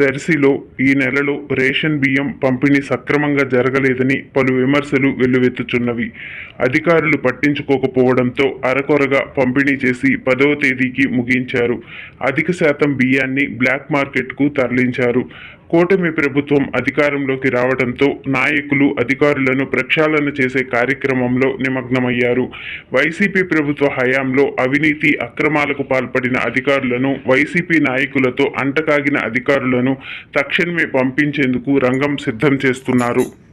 దర్శిలో ఈ నెలలో రేషన్ బియ్యం పంపిణీ సక్రమంగా జరగలేదని పలు విమర్శలు వెల్లువెత్తుచున్నవి. అధికారులు పట్టించుకోకపోవడంతో అరకొరగా పంపిణీ చేసి పదవ తేదీకి ముగించారు. అధిక శాతం బియ్యాన్ని బ్లాక్ మార్కెట్కు తరలించారు. కూటమి ప్రభుత్వం అధికారంలోకి రావడంతో నాయకులు అధికారులను ప్రక్షాళన చేసే కార్యక్రమంలో నిమగ్నమయ్యారు. వైసీపీ ప్రభుత్వ హయాంలో అవినీతి అక్రమాలకు పాల్పడిన అధికారులను వైసీపీ నాయకులతో అంటకాగిన అధికారులను తక్షణమే పంపించేందుకు రంగం సిద్ధం చేస్తున్నారు.